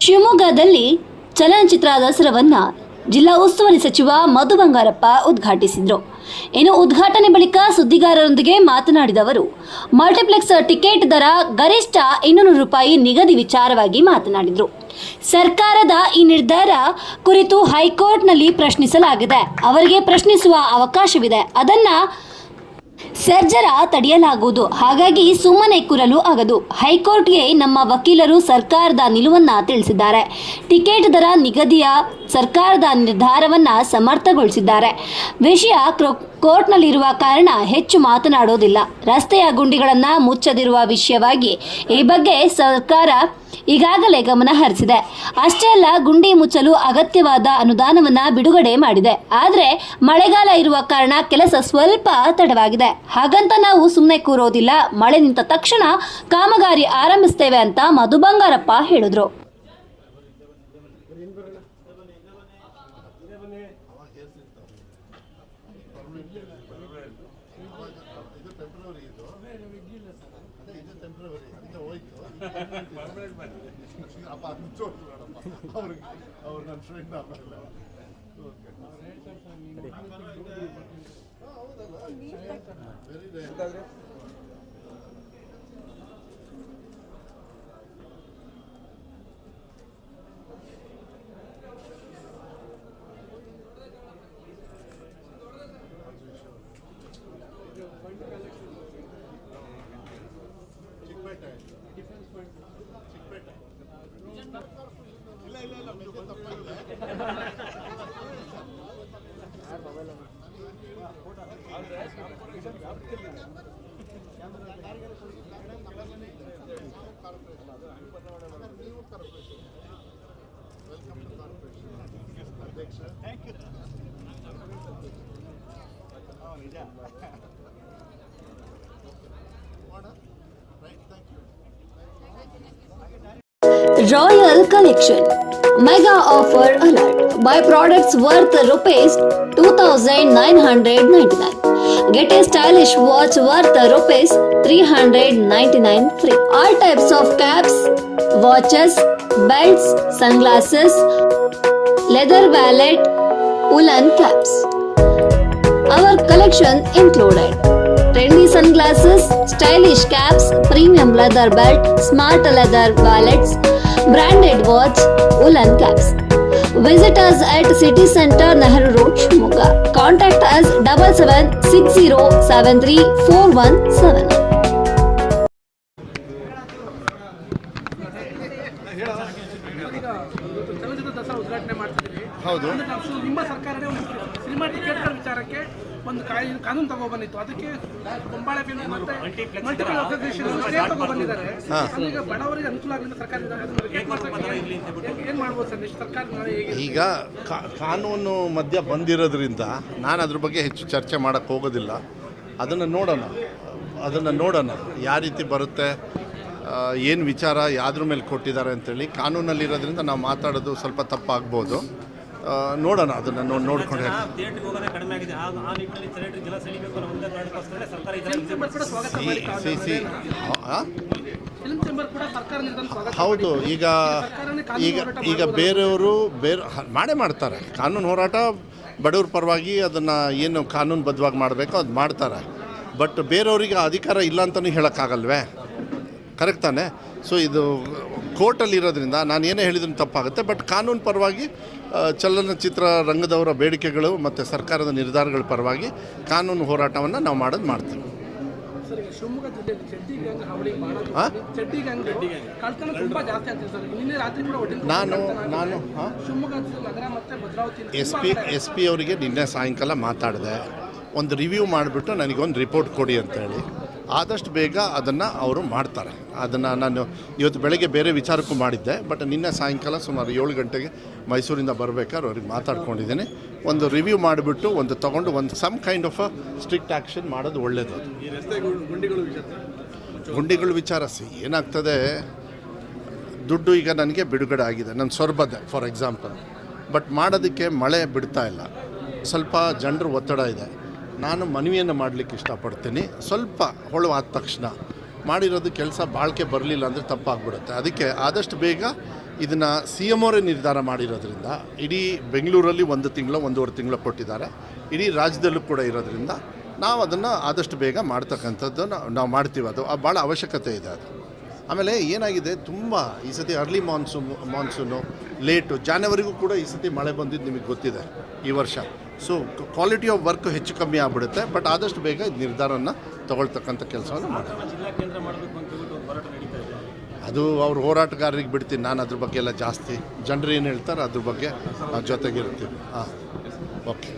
ಶಿವಮೊಗ್ಗದಲ್ಲಿ ಚಲನಚಿತ್ರ ದಸರಾವನ್ನ ಜಿಲ್ಲಾ ಉಸ್ತುವಾರಿ ಸಚಿವ ಮಧು ಬಂಗಾರಪ್ಪ ಉದ್ಘಾಟಿಸಿದರು. ಇನ್ನು ಉದ್ಘಾಟನೆ ಬಳಿಕ ಸುದ್ದಿಗಾರರೊಂದಿಗೆ ಮಾತನಾಡಿದ ಅವರು, ಮಲ್ಟಿಪ್ಲೆಕ್ಸ್ ಟಿಕೆಟ್ ದರ ಗರಿಷ್ಠ ಇನ್ನೂರು ರೂಪಾಯಿ ನಿಗದಿ ವಿಚಾರವಾಗಿ ಮಾತನಾಡಿದರು. ಸರ್ಕಾರದ ಈ ನಿರ್ಧಾರ ಕುರಿತು ಹೈಕೋರ್ಟ್ನಲ್ಲಿ ಪ್ರಶ್ನಿಸಲಾಗಿದೆ. ಅವರಿಗೆ ಪ್ರಶ್ನಿಸುವ ಅವಕಾಶವಿದೆ. ಅದನ್ನ ಸರ್ಜರ ತಡೆಯಲಾಗುವುದು. ಹಾಗಾಗಿ ಸುಮ್ಮನೆ ಕೂರಲು ಆಗದು. ಹೈಕೋರ್ಟ್ಗೆ ನಮ್ಮ ವಕೀಲರು ಸರ್ಕಾರದ ನಿಲುವನ್ನ ತಿಳಿಸಿದ್ದಾರೆ. ಟಿಕೆಟ್ ದರ ನಿಗದಿಯ ಸರ್ಕಾರದ ನಿರ್ಧಾರವನ್ನ ಸಮರ್ಥಗೊಳಿಸಿದ್ದಾರೆ. ವಿಷಯ ಕ್ರೋ- ಕೋರ್ಟ್ನಲ್ಲಿರುವ ಕಾರಣ ಹೆಚ್ಚು ಮಾತನಾಡೋದಿಲ್ಲ. ರಸ್ತೆಯ ಗುಂಡಿಗಳನ್ನು ಮುಚ್ಚದಿರುವ ವಿಷಯವಾಗಿ ಈ ಬಗ್ಗೆ ಸರ್ಕಾರ ಈಗಾಗಲೇ ಗಮನ ಹರಿಸಿದೆ. ಅಷ್ಟೇ ಅಲ್ಲ, ಗುಂಡಿ ಮುಚ್ಚಲು ಅಗತ್ಯವಾದ ಅನುದಾನವನ್ನ ಬಿಡುಗಡೆ ಮಾಡಿದೆ. ಆದರೆ ಮಳೆಗಾಲ ಇರುವ ಕಾರಣ ಕೆಲಸ ಸ್ವಲ್ಪ ತಡವಾಗಿದೆ. ಹಾಗಂತ ನಾವು ಸುಮ್ಮನೆ ಕೂರೋದಿಲ್ಲ. ಮಳೆ ನಿಂತ ತಕ್ಷಣ ಕಾಮಗಾರಿ ಆರಂಭಿಸ್ತೇವೆ ಅಂತ ಮಧು ಬಂಗಾರಪ್ಪ ಹೇಳಿದ್ರು. ಇದು temporary think so? Thank you. Oh, is that? Order? Right, thank you. Royal collection mega offer alert buy products worth rupees 2999 get a stylish watch worth rupees 399 free all types of caps watches, belts, sunglasses, leather wallet, woolen caps. Our collection included trendy sunglasses, stylish caps, premium leather belt, smart leather wallets, branded watch, woolen caps. Visit us at City Center, Nehru Road, Shimoga. Contact us 7760734179. ಚಲನಚಿತ್ರ ದಸರಾ ಉದ್ಘಾಟನೆ ಮಾಡ್ತಿದ್ದೀವಿ. ಹೌದು. ಅಂದ್ರೆ ನಿಮ್ಮ ಸರ್ಕಾರನೇ ಒಂದು cinema ಟಿಕೆಟ್ಗಳ ವಿಚಾರಕ್ಕೆ ಒಂದು ಕಾಯಿ ಕಾನೂನು ತಗೊಬಂದಿತ್ತು ಅದಕ್ಕೆ ಕೊಂಬಾಳೆ ಫಿಲ್ಮ್ ಮತ್ತೆ ಮಲ್ಟಿಪಲ್ ತಗೊಬಂದಿದ್ದಾರೆ ಈಗ ಬಡವರಿಗೆ ಅನುಕೂಲ ಆಗಲಿಲ್ಲ ಮಾಡ್ಸಕ್ಕೆ ಏನ್- ಏನ್ ಮಾಡ್ಬೋದು ಸರ್? ಸರ್ಕಾರ ಈಗ ಕಾ- ಕಾನೂನು ಮಧ್ಯ ಬಂದಿರೋದ್ರಿಂದ ನಾನು ಅದ್ರ ಬಗ್ಗೆ ಹೆಚ್ಚು ಚರ್ಚೆ ಮಾಡಕ್ಕೆ ಹೋಗೋದಿಲ್ಲ. ಅದನ್ನು ನೋಡೋಣ. ಅದನ್ನು ನೋಡೋಣ. ಯಾವ ರೀತಿ ಬರುತ್ತೆ? ಏನು ವಿಚಾರ ಯಾವ್ದ್ರ ಮೇಲೆ ಕೊಟ್ಟಿದ್ದಾರೆ ಅಂತೇಳಿ ಕಾನೂನಲ್ಲಿರೋದ್ರಿಂದ ನಾವು ಮಾತಾಡೋದು ಸ್ವಲ್ಪ ತಪ್ಪಾಗ್ಬೋದು. ನೋಡೋಣ ಅದನ್ನು ನೋಡಿ ನೋಡ್ಕೊಂಡು ಸಿ ಮಾಡಿ ಸಿ ಸಿ ಫಿಲ್ಮ್ ಚೇಂಬರ್ ಕೂಡ ಸರ್ಕಾರ ಸ್ವಾಗತ ಹೌದು ಈಗ ಈಗ ಈಗ ಬೇರೆಯವರು ಬೇರೆ ಹ- ಮಾಡೇ ಮಾಡ್ತಾರೆ. ಕಾನೂನು ಹೋರಾಟ ಬಡವ್ರ ಪರವಾಗಿ ಅದನ್ನು ಏನು ಕಾನೂನು ಬದ್ಧವಾಗಿ ಮಾಡಬೇಕು ಅದು ಮಾಡ್ತಾರೆ. ಬಟ್ ಬೇರೆಯವರಿಗೆ ಅಧಿಕಾರ ಇಲ್ಲ ಅಂತಲೂ ಹೇಳೋಕ್ಕಾಗಲ್ವೇ? ಕರೆಕ್ಟ್ ತಾನೆ. ಸೊ ಇದು ಕೋರ್ಟಲ್ಲಿರೋದ್ರಿಂದ ನಾನು ಏನೇ ಹೇಳಿದ್ರು ತಪ್ಪಾಗುತ್ತೆ. ಬಟ್ ಕಾನೂನು ಪರವಾಗಿ ಚಲನಚಿತ್ರ ರಂಗದವರ ಬೇಡಿಕೆಗಳು ಮತ್ತು ಸರ್ಕಾರದ ನಿರ್ಧಾರಗಳ ಪರವಾಗಿ ಕಾನೂನು ಹೋರಾಟವನ್ನು ನಾವು ಮಾಡೋದು ಮಾಡ್ತೀವಿ. ನಾನು ನಾನು ಹಾಂ ನಗರ ಮತ್ತೆ Bhadravati S P S P ಅವರಿಗೆ ನಿನ್ನೆ ಸಾಯಂಕಾಲ ಮಾತಾಡಿದೆ. ಒಂದು ರಿವ್ಯೂ ಮಾಡಿಬಿಟ್ಟು ನನಗೊಂದು ರಿಪೋರ್ಟ್ ಕೊಡಿ ಅಂತೇಳಿ. ಆದಷ್ಟು ಬೇಗ ಅದನ್ನು ಅವರು ಮಾಡ್ತಾರೆ. ಅದನ್ನು ನಾನು ಇವತ್ತು ಬೆಳಗ್ಗೆ ಬೇರೆ ವಿಚಾರಕ್ಕೂ ಮಾಡಿದ್ದೆ ಬಟ್ ನಿನ್ನೆ ಸಾಯಂಕಾಲ ಸುಮಾರು ಏಳು ಗಂಟೆಗೆ ಮೈಸೂರಿಂದ ಬರಬೇಕಾದ್ರೆ ಅವ್ರಿಗೆ ಮಾತಾಡ್ಕೊಂಡಿದ್ದೀನಿ. ಒಂದು ರಿವ್ಯೂ ಮಾಡಿಬಿಟ್ಟು ಒಂದು ತೊಗೊಂಡು ಒಂದು some kind of a strict action ಮಾಡೋದು ಒಳ್ಳೆಯದು ಗುಂಡಿಗಳ ವಿಚಾರ? ಸಿ ಏನಾಗ್ತದೆ ದುಡ್ಡು ಈಗ ನನಗೆ ಬಿಡುಗಡೆ ಆಗಿದೆ ನನ್ನ ಸೊರಬದ್ದೆ ಫಾರ್ ಎಕ್ಸಾಂಪಲ್ ಬಟ್ ಮಾಡೋದಕ್ಕೆ ಮಳೆ ಬಿಡ್ತಾ ಇಲ್ಲ. ಸ್ವಲ್ಪ ಜನರು ಒತ್ತಡ ಇದೆ. ನಾನು ಮನವಿಯನ್ನು ಮಾಡಲಿಕ್ಕೆ ಇಷ್ಟಪಡ್ತೀನಿ. ಸ್ವಲ್ಪ ಹೊಳವಾದ ತಕ್ಷಣ ಮಾಡಿರೋದು ಕೆಲಸ ಬಾಳ್ಕೆ ಬರಲಿಲ್ಲ ಅಂದರೆ ತಪ್ಪಾಗ್ಬಿಡುತ್ತೆ. ಅದಕ್ಕೆ ಆದಷ್ಟು ಬೇಗ ಇದನ್ನು ಸಿ ಎಂ ಅವರೇ ನಿರ್ಧಾರ ಮಾಡಿರೋದ್ರಿಂದ, ಇಡೀ ಬೆಂಗಳೂರಲ್ಲಿ ಒಂದು ತಿಂಗಳು, ಒಂದೂವರೆ ತಿಂಗಳು ಕೊಟ್ಟಿದ್ದಾರೆ. ಇಡೀ ರಾಜ್ಯದಲ್ಲೂ ಕೂಡ ಇರೋದ್ರಿಂದ ನಾವು ಅದನ್ನು ಆದಷ್ಟು ಬೇಗ ಮಾಡ್ತಕ್ಕಂಥದ್ದು ನಾವು ಮಾಡ್ತೀವಿ ಅದು. ಭಾಳ ಅವಶ್ಯಕತೆ ಇದೆ ಅದು. ಆಮೇಲೆ ಏನಾಗಿದೆ, ತುಂಬ ಈ ಸತಿ ಅರ್ಲಿ ಮಾನ್ಸೂನ್, ಮಾನ್ಸೂನು ಲೇಟು. ಜಾನ್ವರಿಗೂ ಕೂಡ ಈ ಸತಿ ಮಳೆ ಬಂದಿದ್ದು ನಿಮಗೆ ಗೊತ್ತಿದೆ ಈ ವರ್ಷ. ಸೊ ಕ್ವಾಲಿಟಿ ಆಫ್ ವರ್ಕ್ ಹೆಚ್ಚು ಕಮ್ಮಿ ಆಗಿಬಿಡುತ್ತೆ ಬಟ್ ಆದಷ್ಟು ಬೇಗ ಇದು ನಿರ್ಧಾರನ ತಗೊಳ್ತಕ್ಕಂಥ ಕೆಲಸವನ್ನು ಮಾಡ್ತಾರೆ ಅದು ಅವ್ರ ಹೋರಾಟಗಾರರಿಗೆ ಬಿಡ್ತೀನಿ ನಾನು ಅದ್ರ ಬಗ್ಗೆ ಎಲ್ಲ ಜಾಸ್ತಿ ಜನರು ಏನು ಹೇಳ್ತಾರೆ ಅದ್ರ ಬಗ್ಗೆ ಜೊತೆಗಿರ್ತೀನಿ ಹಾಂ ಓಕೆ